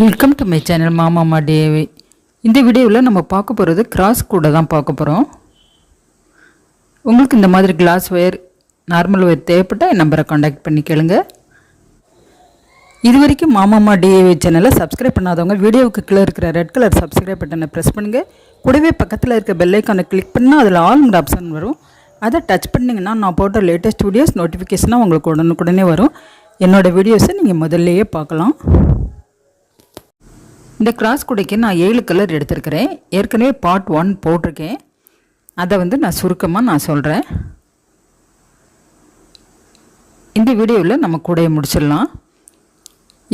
Welcome to my channel மாமாமா டேவி இந்த வீடியோவில் நம்ம பார்க்க போகிறது கிராஸ் கூட தான் பார்க்க போகிறோம் உங்களுக்கு இந்த மாதிரி கிளாஸ் ஒயர் நார்மல் ஒயர் தேவைப்பட்டால் என் நம்பரை காண்டாக்ட் பண்ணி கேளுங்க. இது வரைக்கும் மாமாமா டிஏவி சேனலை சப்ஸ்கிரைப் பண்ணாதவங்க வீடியோவுக்கு கீழே இருக்கிற ரெட் கலர் சப்ஸ்கிரைப் பட்டனை ப்ரெஸ் பண்ணுங்கள் கூடவே பக்கத்தில் இருக்க பெல்லைக்கானை கிளிக் பண்ணால் அதில் ஆல்ங்கிற ஆப்ஷன் வரும். அதை டச் பண்ணிங்கன்னா நான் போட்ட லேட்டஸ்ட் வீடியோஸ் நோட்டிஃபிகேஷனாக உங்களுக்கு உடனுக்குடனே வரும். என்னோடய வீடியோஸை நீங்கள் முதல்லையே பார்க்கலாம். இந்த கிராஸ் குடைக்கு நான் ஏழு கலர் எடுத்திருக்கிறேன். ஏற்கனவே பார்ட் ஒன் போட்டிருக்கேன். அதை வந்து நான் சுருக்கமாக நான் சொல்கிறேன் இந்த வீடியோவில் நம்ம கூடையை முடிச்சிடலாம்.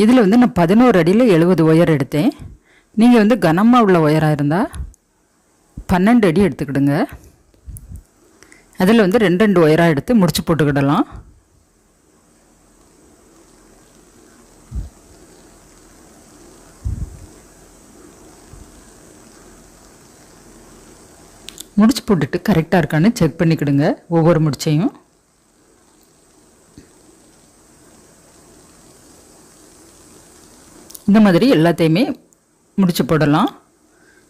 இதில் வந்து நான் பதினோரு அடியில் எழுபது ஒயர் எடுத்தேன். நீங்கள் வந்து கனமாக உள்ள ஒயராக இருந்தால் பன்னெண்டு அடி எடுத்துக்கிடுங்க. அதில் வந்து ரெண்டு ரெண்டு ஒயராக எடுத்து முடிச்சு போட்டுக்கிடலாம். முடிச்சு போட்டுட்டு கரெக்டாக இருக்கான்னு செக் பண்ணிக்கிடுங்க. ஒவ்வொரு முடிச்சையும். இந்த மாதிரி எல்லாத்தையுமே முடிச்சு போடலாம்.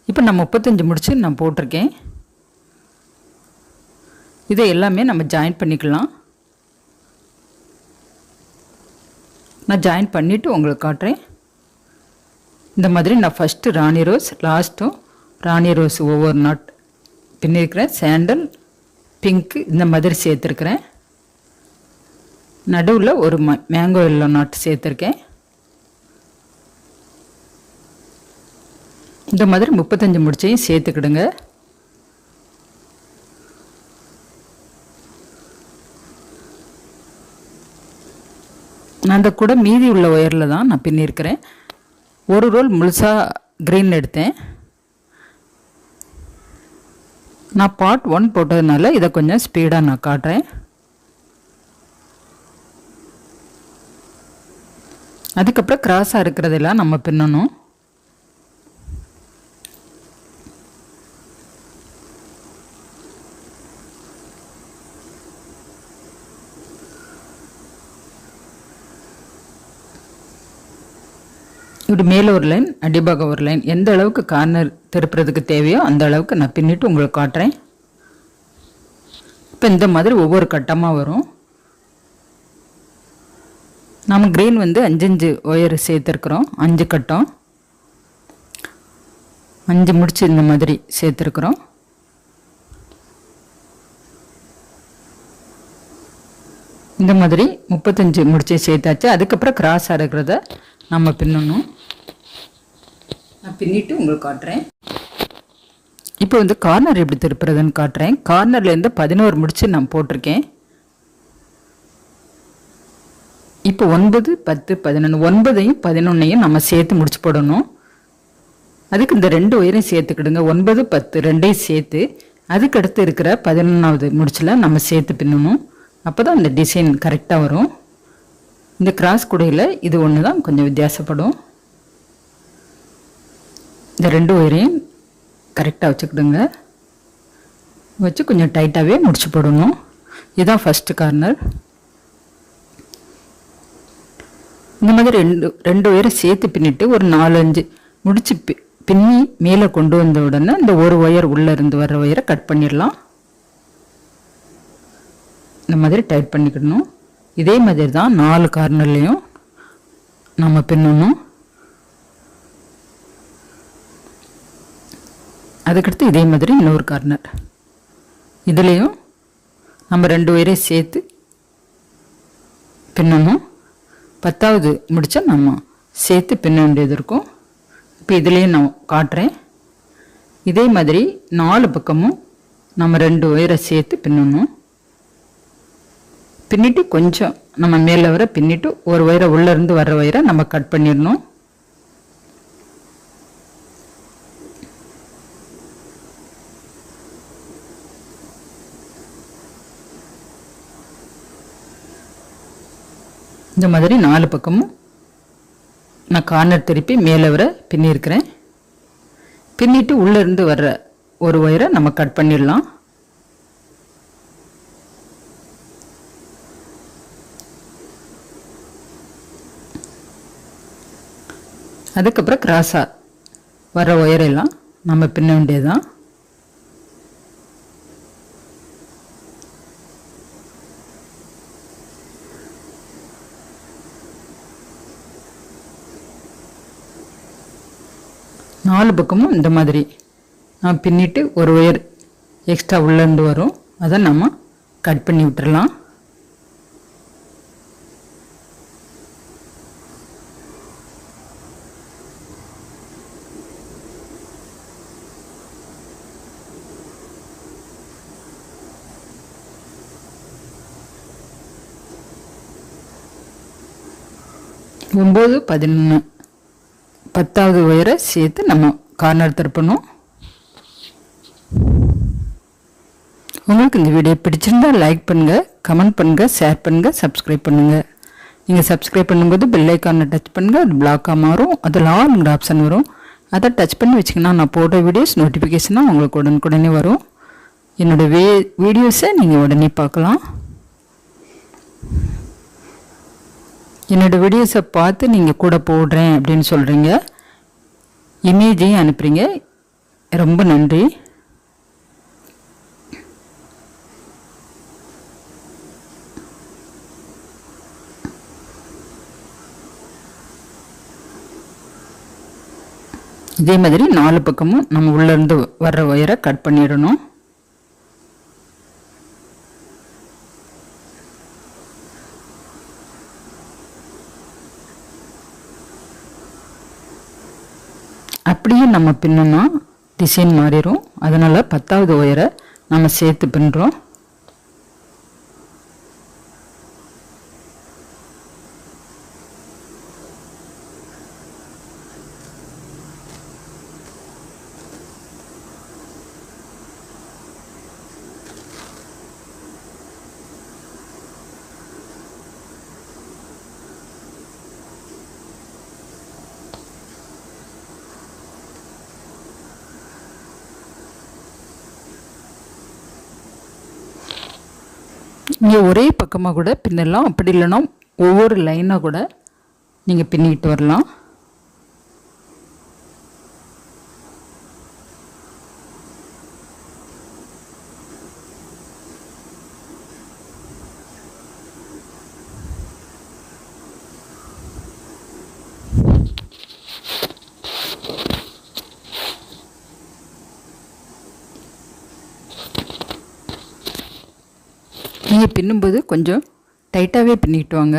இப்போ நான் முப்பத்தஞ்சு முடிச்சு நான் போட்டிருக்கேன். இதை எல்லாமே நம்ம ஜாயின் பண்ணிக்கலாம். நான் ஜாயின் பண்ணிவிட்டு உங்களுக்கு காட்டுறேன். இந்த மாதிரி நான் ஃபஸ்ட்டு ராணி ரோஸ் லாஸ்ட்டும் ராணி ரோஸ் ஒவ்வொரு நாட் பின்னிருக்கிறேன். சாண்டல் பிங்க்கு இந்த மாதிரி சேர்த்துருக்குறேன். நடுவில் ஒரு ம மேங்கோ எல்லோ நாட்டு சேர்த்துருக்கேன். இந்த மாதிரி முப்பத்தஞ்சு முடிச்சையும் சேர்த்துக்கிடுங்க. நான் அந்த கூட மீதி உள்ள ஒயரில் தான் நான் பின்னிருக்கிறேன். ஒரு ரோல் முழுசாக க்ரீன் எடுத்தேன். நான் பார்ட் ஒன் போட்டதுனால இதை கொஞ்சம் ஸ்பீடாக நான் காட்டுறேன். அதுக்கப்புறம் கிராஸாக இருக்கிறதெல்லாம் நம்ம பின்னணும். இப்படி மேலே ஒரு லைன் அடிபாக ஒரு லைன் எந்த அளவுக்கு கார்னர் திருப்புறதுக்கு தேவையோ அந்த அளவுக்கு நான் பின்னிட்டு உங்களுக்கு காட்டுறேன். இப்போ இந்த மாதிரி ஒவ்வொரு கட்டமாக வரும். நம்ம க்ரீன் வந்து அஞ்சஞ்சு ஒயர் சேர்த்துருக்குறோம். அஞ்சு கட்டம். அஞ்சு முடிச்சு இந்த மாதிரி சேர்த்துருக்குறோம். இந்த மாதிரி முப்பத்தஞ்சு முடிச்சு சேர்த்தாச்சு. அதுக்கப்புறம் கிராஸ் இருக்கிறத நம்ம பின்னணும். நான் பின்னிட்டு உங்களுக்கு காட்டுறேன். இப்போ வந்து கார்னர் எப்படி திருப்புறதுன்னு காட்டுறேன். கார்னர்லேருந்து பதினோரு முடிச்சு நான் போட்டிருக்கேன். இப்போ ஒன்பது பத்து பதினொன்று ஒன்பதையும் பதினொன்னையும் நம்ம சேர்த்து முடிச்சு போடணும். அதுக்கு இந்த ரெண்டு உயரையும் சேர்த்துக்கிடுங்க. ஒன்பது பத்து ரெண்டையும் சேர்த்து அதுக்கடுத்து இருக்கிற பதினொன்றாவது முடிச்சில் நம்ம சேர்த்து பின்னணும். அப்போ தான் அந்த டிசைன் கரெக்டாக வரும். இந்த கிராஸ் குடையில் இது ஒன்று தான் கொஞ்சம் வித்தியாசப்படும். இந்த ரெண்டு ஒயரையும் கரெக்டாக வச்சுக்கிடுங்க. வச்சு கொஞ்சம் டைட்டாகவே முடிச்சு போடணும். இதுதான் ஃபஸ்ட்டு கார்னர் இந்த மாதிரி ரெண்டு ரெண்டு ஒயரை சேர்த்து பின்னிட்டு ஒரு நாலஞ்சு முடிச்சு பி பின்னி மேலே கொண்டு வந்த உடனே இந்த ஒரு ஒயர் உள்ளே இருந்து வர்ற ஒயரை கட் பண்ணிடலாம். இந்த மாதிரி டைட் பண்ணிக்கிடணும். இதே மாதிரி தான் நாலு கார்னர்லேயும் நம்ம பின்னணும். அதுக்கடுத்து இதே மாதிரி இன்னொரு கார்னர் இதுலேயும் நம்ம ரெண்டு உயரை சேர்த்து பின்னணும். பத்தாவது முடித்தா நம்ம சேர்த்து பின்ன வேண்டியது இருக்கும். இப்போ இதுலேயும் நான் காட்டுறேன். இதே மாதிரி நாலு பக்கமும் நம்ம ரெண்டு உயரை சேர்த்து பின்னணும். பின்னிட்டு கொஞ்சம் நம்ம மேலே வர பின்னிட்டு ஒரு வயரை உள்ளேருந்து வர்ற ஒயரை நம்ம கட் பண்ணிடணும். இந்த மாதிரி நாலு பக்கமும் நான் கார்னர் திருப்பி மேலே வர பின்னியிருக்கிறேன் பின்னிட்டு உள்ளேருந்து வர்ற ஒரு ஒயரை நம்ம கட் பண்ணிடலாம். அதுக்கப்புறம் கிராஸாக வர ஒயரெல்லாம் நம்ம பின்ன வேண்டியதுதான். நாலு பக்கமும் இந்த மாதிரி. நான் பின்னிட்டு ஒரு ஒயர் எக்ஸ்ட்ரா உள்ளேருந்து வரும். அதை நம்ம கட் பண்ணி விட்டுறலாம். ஒம்பது பதினொன்று பத்தாவது ஒயரை சேர்த்து நம்ம கார்னர் திருப்பணும். உங்களுக்கு இந்த வீடியோ பிடிச்சிருந்தா லைக் பண்ணுங்கள் கமெண்ட் பண்ணுங்கள் ஷேர் பண்ணுங்கள் சப்ஸ்கிரைப் பண்ணுங்கள் நீங்கள் சப்ஸ்கிரைப் பண்ணும்போது பெல் ஐக்கானை டச் பண்ணுங்கள் அது பிளாக்காக மாறும். அதில் ஆளுங்கிற ஆப்ஷன் வரும். அதை டச் பண்ணி வச்சிங்கன்னா நான் போடுற வீடியோஸ் நோட்டிஃபிகேஷனாக உங்களுக்கு உடனுக்குடனே வரும். என்னோடய வே வீடியோஸை நீங்கள் உடனே பார்க்கலாம். என்னோடய வீடியோஸை பார்த்து நீங்கள் கூட போடுறேன் அப்படின்னு சொல்கிறீங்க இமேஜையும் அனுப்புகிறீங்க ரொம்ப நன்றி. இதே மாதிரி நாலு பக்கமும் நம்ம உள்ளேருந்து வர்ற ஒயரை கட் பண்ணிடணும். அப்படியே நம்ம பின்னோம்னா டிசைன் மாறிடும் அதனால் பத்தாவது ஒயரை நம்ம சேர்த்து பின்னுறோம் இங்கே ஒரே பக்கமாக கூட பின்னலாம். அப்படி இல்லைன்னா ஒவ்வொரு லைனாக கூட நீங்கள் பின்னிக்கிட்டு வரலாம். நீங்கள் பின்னும்போது கொஞ்சம் டைட்டாகவே பின்னிட்டு வாங்க.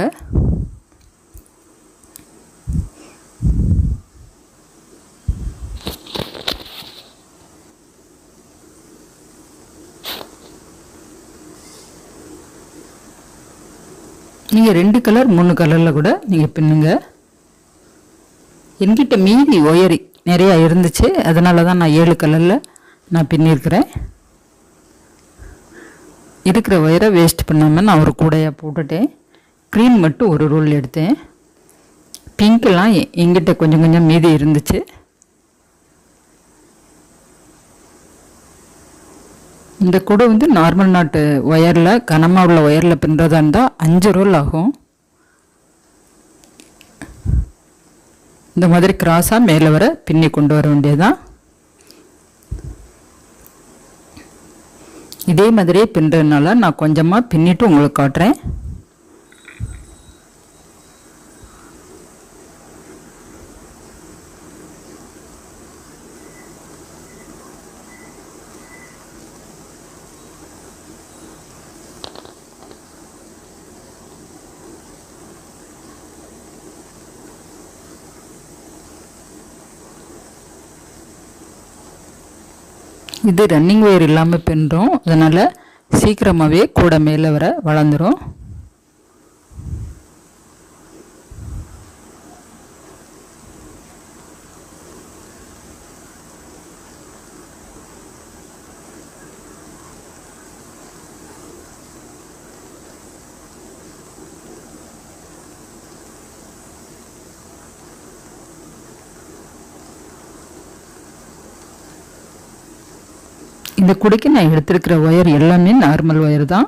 நீங்கள் ரெண்டு கலர் மூணு கலரில் கூட நீங்கள் பின்னுங்க. என்கிட்ட மீதி ஒயரி நிறையா இருந்துச்சு. அதனால தான் நான் ஏழு கலரில் நான் பின்னிருக்கிறேன். இருக்கிற ஒயரை வேஸ்ட் பண்ணாமல் நான் ஒரு கூடையாக போட்டுட்டேன். க்ரீன் மட்டும் ஒரு ரோல் எடுத்தேன். பிங்க்கெல்லாம் எங்கிட்ட கொஞ்சம் கொஞ்சம் மீதி இருந்துச்சு. இந்த கூடை வந்து நார்மல் நாட்டு ஒயரில் கனமாக உள்ள ஒயரில் பின்னுறதா இருந்தால் அஞ்சு ரோல் ஆகும். இந்த மாதிரி கிராஸாக மேலே வர பின்னி கொண்டு வர வேண்டியதுதான். இதே மாதிரியே பின்னுறதுனால நான் கொஞ்சமாக பின்னிட்டு உங்களுக்கு காட்டுறேன். இது ரன்னிங் ஒயர் இல்லாமல் பின்னுறோம். அதனால் சீக்கிரமாகவே கூட மேலே வர வளர்ந்துரும். இந்த குடைக்கு நான் எடுத்திருக்கிற ஒயர் எல்லாமே நார்மல் ஒயர் தான்.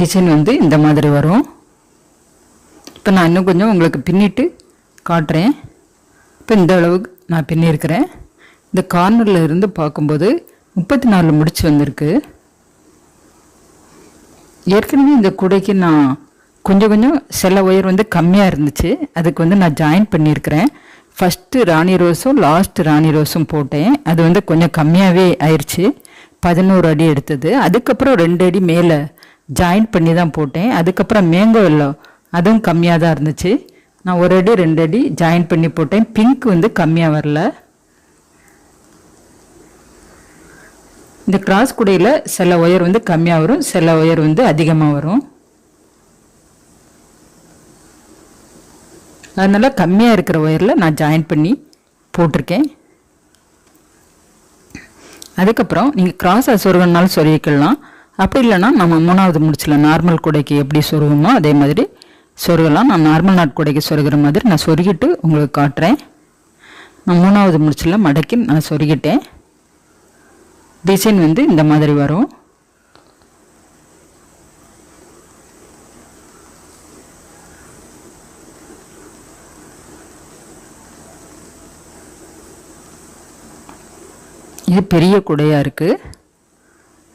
டிசைன் வந்து இந்த மாதிரி வரும். இப்போ நான் இன்னும் கொஞ்சம் உங்களுக்கு பின்னிட்டு காட்டுறேன். இப்போ இந்த அளவுக்கு நான் பின்னியிருக்கிறேன். இந்த கார்னரில் இருந்து பார்க்கும்போது முப்பத்தி நாலு முடிச்சு வந்திருக்கு. ஏற்கனவே இந்த குடைக்கு நான் கொஞ்சம் கொஞ்சம் சில ஒயர் வந்து கம்மியாக இருந்துச்சு. அதுக்கு வந்து நான் ஜாயின் பண்ணியிருக்கிறேன். ஃபஸ்ட்டு ராணி ரோஸும் லாஸ்ட் ராணி ரோஸும் போட்டேன். அது வந்து கொஞ்சம் கம்மியாகவே ஆயிடுச்சு பதினோரு அடி எடுத்தது. அதுக்கப்புறம் ரெண்டு அடி மேலே ஜாயின் பண்ணி தான் போட்டேன். அதுக்கப்புறம் மேங்கோ எல்லோ அதுவும் கம்மியாக தான் இருந்துச்சு. நான் ஒரு அடி ரெண்டு அடி ஜாயின் பண்ணி போட்டேன். பிங்க் வந்து கம்மியாக வரல. இந்த கிராஸ் குடையில் சில ஒயர் வந்து கம்மியாக வரும். சில ஒயர் வந்து அதிகமாக வரும். அதனால் கம்மியாக இருக்கிற ஒயரில் நான் ஜாயின் பண்ணி போட்டிருக்கேன். அதுக்கப்புறம் நீங்கள் கிராஸாக சொருகனாலும் சொருகிக்கலாம். அப்படி இல்லைன்னா நம்ம மூணாவது முடிச்சில் நார்மல் கூடைக்கு எப்படி சொருகுமோ அதே மாதிரி சொருகலாம். நான் நார்மல் நாட் குடைக்கு சொருகிற மாதிரி நான் சொருகிட்டு உங்களுக்கு காட்டுறேன். நான் மூணாவது முடிச்சில் மடக்கி நான் சொருகிட்டேன். டிசைன் வந்து இந்த மாதிரி வரும். இது பெரிய குடையாக இருக்குது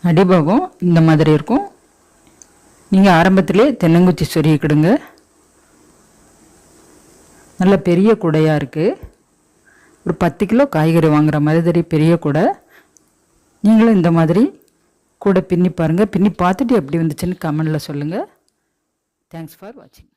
அடிபாகம் இந்த மாதிரி இருக்கும். நீங்கள் ஆரம்பத்திலே தென்னங்குச்சி சொருகிக்கிடுங்க நல்ல பெரிய குடையாக இருக்குது ஒரு பத்து கிலோ காய்கறி வாங்குற மாதிரி பெரிய கூடை. நீங்களும் இந்த மாதிரி கூடை பின்னி பாருங்கள் பின்னி பார்த்துட்டு எப்படி வந்துச்சுன்னு கமெண்டில் சொல்லுங்கள் தேங்க்ஸ் ஃபார் வாட்சிங்